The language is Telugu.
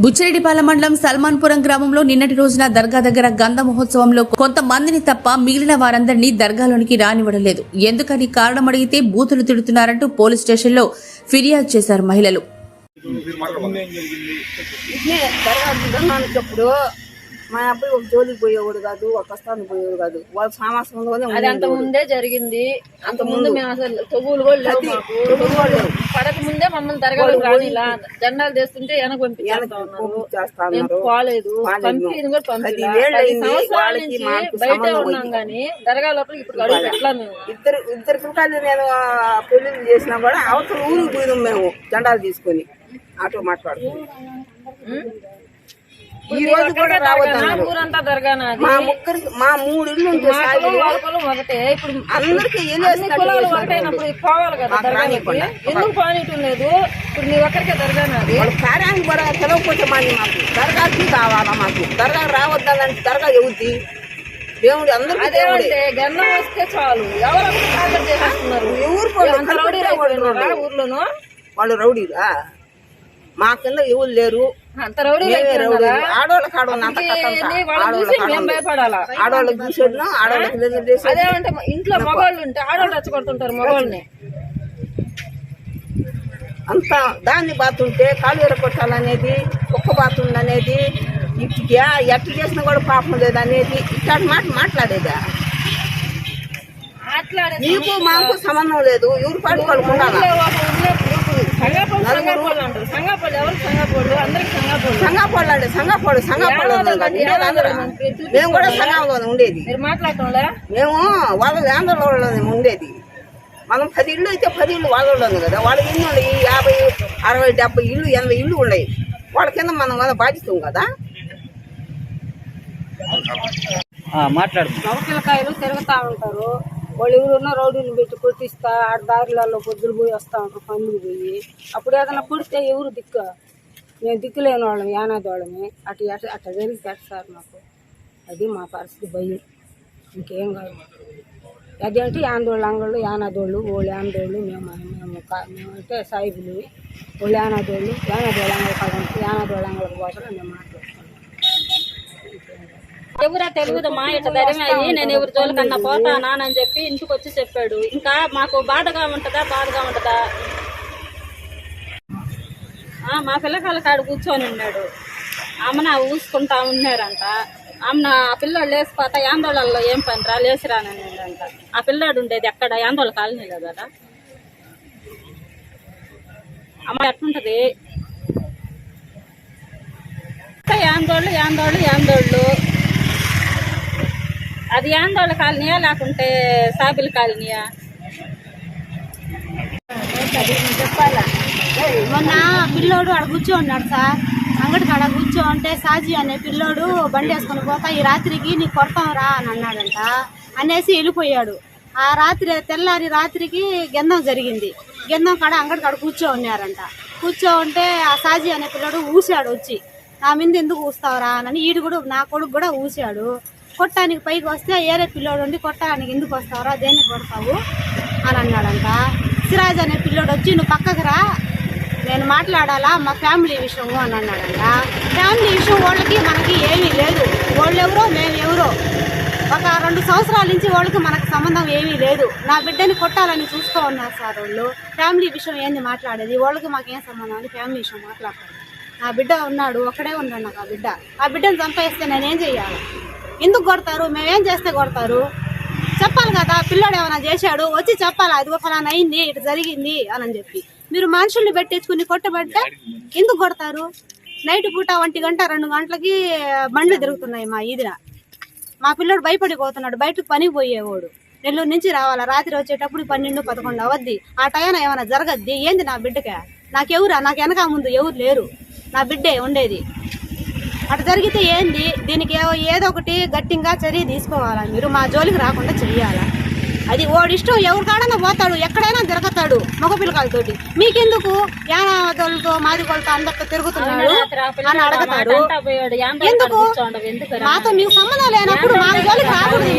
బుచ్చిరెడ్డిపాలెం మండలం సల్మాన్పురం గ్రామంలో నిన్నటి రోజున దర్గా దగ్గర గంధ మహోత్సవంలో కొంతమందిని తప్ప మిగిలిన వారందరినీ దర్గాలోనికి రానివ్వడం ఎందుకని కారణం అడిగితే బూతులు తిడుతున్నారంటూ పోలీస్ స్టేషన్లో ఫిర్యాదు చేశారు మహిళలు. మా అబ్బాయి ఒక జోలికి పోయేవాడు కాదు ఒక కష్టానికి పోయేవాడు కాదు. వాళ్ళ సామాసంలోనే అది అంత ముందే జరిగింది. అంత ముందు మేము అసలు తొగులు కూడా పడక ముందే మమ్మల్ని తరగతి రానిలా జెండాలు తెస్తుంటే వెనక పంపించేస్తా ఉన్నారు. చేస్తా మేము ఉన్నారు. పోలేదు. మాది పంపింది కూడా పంపించలేదు పదివేళ్ళు పది అయింది. సంవత్సరాల వాళ్ళకి నుంచి మాకు బయట ఉన్నాం కానీ దరగా లోపల ఇప్పుడు అడుగు ఇద్దరు ఇద్దరు పిల్లకాయలు నేను ఆ, పెళ్ళిళ్ళు చేసినా కూడా అవతల ఊరికి పోయినాం మేము జెండాలు తీసుకొని. ఆటో మాట్లాడుకుని ఈ రోజు కూడా దరగానాది మా ముగ్గురికి మా మూడు ఒకటే. ఇప్పుడు అందరికి ఏం అన్ని కులాలు ఒకటైనప్పుడు ఇది పోవాలి కదా దర్గానికి ఎందుకు పోనీయటం లేదు? ఇప్పుడు నీ ఒక్కరికే దర్గానాది వాళ్ళు కార్యానికి కూడా తెలవకపోతే మాది మాకు. దర్గాకి కావాలా మాకు? దర్గా రావద్దానంటే దర్గా ఎవరిది? దేవుడు అందరికీ దేవుడే. అదేమంటే గన్నం వస్తే చాలు. ఎవరు అక్కడ టార్గెట్ చేసేస్తున్నారు? ఎవరు వాళ్ళు అంత రౌడీ ఊర్లోనూ? వాళ్ళు రౌడీలా? మా కింద ఎవరు లేరు? అంత రౌడీ ఆడవాళ్ళకి లేదు అదేమంటే ఇంట్లో మగవాళ్ళు ఉంటే ఆడవాళ్ళు రెచ్చగొడుతుంటారు మగవాళ్ళని. అంత దాన్ని బాతుంటే కాలు ఎరగొట్టాలనేది కుక్క బాతుండ అనేది ఎట్టు చేసినా కూడా పాపం లేదనేది ఇట్లాంటి మాట మాట్లాడేదా? మాట్లాడే నీకు మాకు సంబంధం లేదు ఎవరు పాడుకోవాలి ఉండాలా ఊర్లో ఒక ఊర్లో ఇప్పుడు సంగాపల్లి సంగాపల్లి అంటారు. సంగాపల్లి ఎవరు సంగాపల్లి అందరికి సంగాపోళ్ళు ఉండేది అందరూ. మేము కూడా సంఘంలోనే ఉండేది. మేము వాళ్ళ ఆంధ్రలోనే ఉండేది. మనం పది ఇళ్ళు అయితే పది ఇళ్ళు వాళ్ళలోనే కదా. వాళ్ళ ఇల్లు ఉన్నాయి? యాభై అరవై డెబ్బై ఇళ్ళు ఎనభై ఇళ్ళు ఉన్నాయి. వాళ్ళ కింద మనం కదా బాధిస్తాం కదా? మాట్లాడు. నవకిలకాయలు తిరుగుతా ఉంటారు. వాళ్ళు ఎవరున్నా రౌడీని పెట్టి కొట్టిస్తా ఆడ దారిలలో పొద్దులు పోయి వస్తా ఉంటారు పనులు పోయి. అప్పుడు ఏదైనా పుడితే ఎవరు దిక్కు? మేము దిక్కు లేని వాళ్ళం యానాది వాళ్ళమే అటు అటు అట్లా జరిగి సార్ మాకు? అది మా పరిస్థితి భయం. ఇంకేం కాదు. అదేంటి ఆందోళన అంగళ్ళు యానాదోళ్ళు వాళ్ళు యానదోళ్ళు మేము మేము మేమంటే సాయిబులు. వాళ్ళు యానాదోళ్ళు యానాదోళ్ళు అంగళ కాదు యానాదోళ్ళు అంగళకు పోతారు మేము మాట్లాడుతున్నాం. ఎవరా తెలుగుదా? మా ఇట్ట ధైర్యం అయ్యి నేను ఎవరి జోలికన్నా పోతానా అని చెప్పి ఇంటికి వచ్చి చెప్పాడు. ఇంకా మాకు బాధగా ఉంటుందా? బాధగా ఉంటుందా? మా పిల్లకాయల కాడ కూర్చొని ఉన్నాడు. అమ్మన ఊసుకుంటా ఉన్నారంట. ఆమె ఆ పిల్లోడు లేచిపోతా యాందోళనలో ఏం పని రా లేచిరానని అంట ఆ పిల్లాడు ఉండేది ఎక్కడ? ఆందోళన కాలనీలో కదా అమ్మ ఎట్లుంటుంది? యాందోళ్ళు యాందోళ్ళు యాందోళ్ళు అది ఆందోళన కాలనీయా? లేకుంటే సాబిల్ కాలనీయా? చెప్పాలా? మొన్న పిల్లోడు ఆడ కూర్చో ఉన్నాడు సార్. అంగడి కాడ కూర్చో ఉంటే సాజీ అనే పిల్లోడు బండి వేసుకొని పోతా ఈ రాత్రికి నీకు కొడతాం రా అని అన్నాడంట. అనేసి వెళ్ళిపోయాడు. ఆ రాత్రి తెల్లారి రాత్రికి గంధం జరిగింది. గంధం కాడ అంగడి కాడ కూర్చో ఉన్నారంట కూర్చో ఉంటే ఆ సాజీ అనే పిల్లోడు ఊసాడు వచ్చి నా మీద ఎందుకు ఊస్తావురా అని ఈడు కూడా నా కొడుకు కూడా ఊసాడు కొట్టడానికి పైకి వస్తే ఏరే పిల్లోడు ఉండి కొట్టడానికి ఎందుకు వస్తావురా? దేనికి కొడతావు? అని అన్నాడంట. సిరాజ్ అనే పిల్లోడు వచ్చి నువ్వు పక్కకు రా నేను మాట్లాడాలా? మా ఫ్యామిలీ విషయము అని అన్నాడంట. ఫ్యామిలీ విషయం వాళ్ళకి మనకి ఏమీ లేదు. వాళ్ళు ఎవరో మేము ఎవరో ఒక రెండు సంవత్సరాల నుంచి వాళ్ళకి మనకు సంబంధం ఏమీ లేదు. నా బిడ్డని కొట్టాలని చూస్తూ ఉన్నారు సార్ వాళ్ళు. ఫ్యామిలీ విషయం ఏంది మాట్లాడేది? వాళ్ళకి మాకేం సంబంధం అని ఫ్యామిలీ విషయం మాట్లాడతారు. నా బిడ్డ ఉన్నాడు ఒక్కడే ఉన్నాడు నాకు ఆ బిడ్డ. ఆ బిడ్డను చంపేస్తే నేనేం చెయ్యాలి? ఎందుకు కొడతారు? మేమేం చేస్తే కొడతారు? చెప్పాలి కదా పిల్లోడు ఏమైనా చేశాడు? వచ్చి చెప్పాలి? అది ఫలానా అయింది ఇటు జరిగింది అని చెప్పి. మీరు మనుషుల్ని పెట్టించుకుని కొట్టబడితే ఎందుకు కొడతారు? నైట్ పూట ఒంటి గంట రెండు గంటలకి బండ్లు తిరుగుతున్నాయి మా ఈదిన మా పిల్లోడు భయపడిపోతున్నాడు బయటకు పనికి పోయేవాడు. నెల్లూరు నుంచి రావాలా? రాత్రి వచ్చేటప్పుడు పన్నెండు పదకొండు అవద్ది. ఆ టైం ఏమైనా జరగద్ది? ఏంది నా బిడ్డకే? నాకెవరా నాకు వెనక ముందు ఎవరు లేరు. నా బిడ్డే ఉండేది. అటు జరిగితే ఏంది? దీనికి ఏదో ఒకటి గట్టిగా చర్య తీసుకోవాలా మీరు? మా జోలికి రాకుండా చెయ్యాలా? అది ఓడిష్టం ఎవరి కాడన్నా పోతాడు ఎక్కడైనా తిరగతాడు మగ పిల్లకాయలతోటి మీకెందుకు? యానాదోళ్ళతో మాది కొలతో అందరితో తిరుగుతున్నాడు అని అడగతాడు. ఎందుకు? మాతో మీకు సంబంధం లేనప్పుడు మా జోలికి రాకూడదు